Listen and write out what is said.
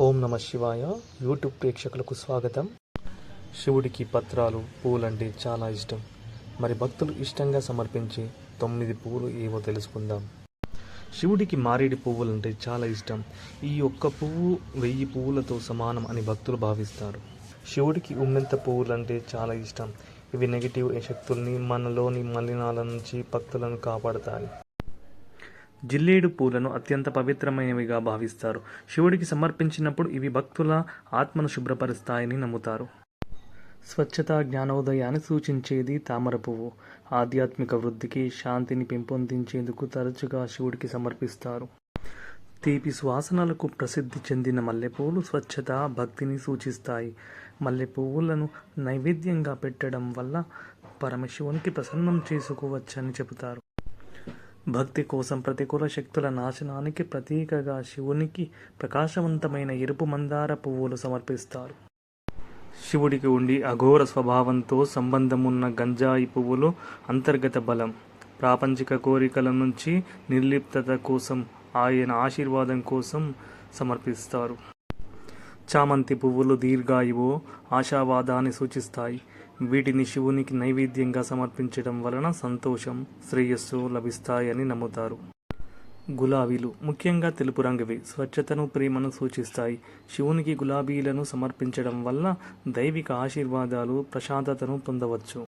ఓం నమ శివాయ. యూట్యూబ్ ప్రేక్షకులకు స్వాగతం. శివుడికి పత్రాలు పూలంటే చాలా ఇష్టం. మరి భక్తులు ఇష్టంగా సమర్పించే తొమ్మిది పువ్వులు ఏవో తెలుసుకుందాం. శివుడికి మారేడు పువ్వులంటే చాలా ఇష్టం. ఈ ఒక్క పువ్వు వెయ్యి పువ్వులతో సమానం అని భక్తులు భావిస్తారు. శివుడికి ఉమ్మెంత పువ్వులంటే చాలా ఇష్టం. ఇవి నెగిటివ్ శక్తుల్ని మనలోని మలినాల నుంచి భక్తులను కాపాడతాయి. జిల్లేడు పూలను అత్యంత పవిత్రమైనవిగా భావిస్తారు. శివుడికి సమర్పించినప్పుడు ఇవి భక్తుల ఆత్మను శుభ్రపరుస్తాయని నమ్ముతారు. స్వచ్ఛత జ్ఞానోదయాన్ని సూచించేది తామర పువ్వు. ఆధ్యాత్మిక వృద్ధికి శాంతిని పెంపొందించేందుకు తరచుగా శివుడికి సమర్పిస్తారు. తీపి సువాసనలకు ప్రసిద్ధి చెందిన మల్లెపూలు స్వచ్ఛత భక్తిని సూచిస్తాయి. మల్లె పువ్వులను నైవేద్యంగా పెట్టడం వల్ల పరమశివునికి ప్రసన్నం చేసుకోవచ్చని చెబుతారు. భక్తి కోసం ప్రతికూల శక్తుల నాశనానికి ప్రతీకగా శివునికి ప్రకాశవంతమైన ఎరుపు మందార పువ్వులు సమర్పిస్తారు. శివుడికి ఉండి అఘోర స్వభావంతో సంబంధమున్న గంజాయి పువ్వులు అంతర్గత బలం. ప్రాపంచిక కోరికల నుంచి నిర్లిప్తత కోసం ఆయన ఆశీర్వాదం కోసం సమర్పిస్తారు. చామంతి పువ్వులు దీర్ఘాయువు ఆశావాదాన్ని సూచిస్తాయి. వీటిని శివునికి నైవేద్యంగా సమర్పించడం వలన సంతోషం శ్రేయస్సు లభిస్తాయని నమ్ముతారు. గులాబీలు ముఖ్యంగా తెలుపు రంగువి స్వచ్ఛతను ప్రేమను సూచిస్తాయి. శివునికి గులాబీలను సమర్పించడం వల్ల దైవిక ఆశీర్వాదాలు ప్రశాంతతను పొందవచ్చు.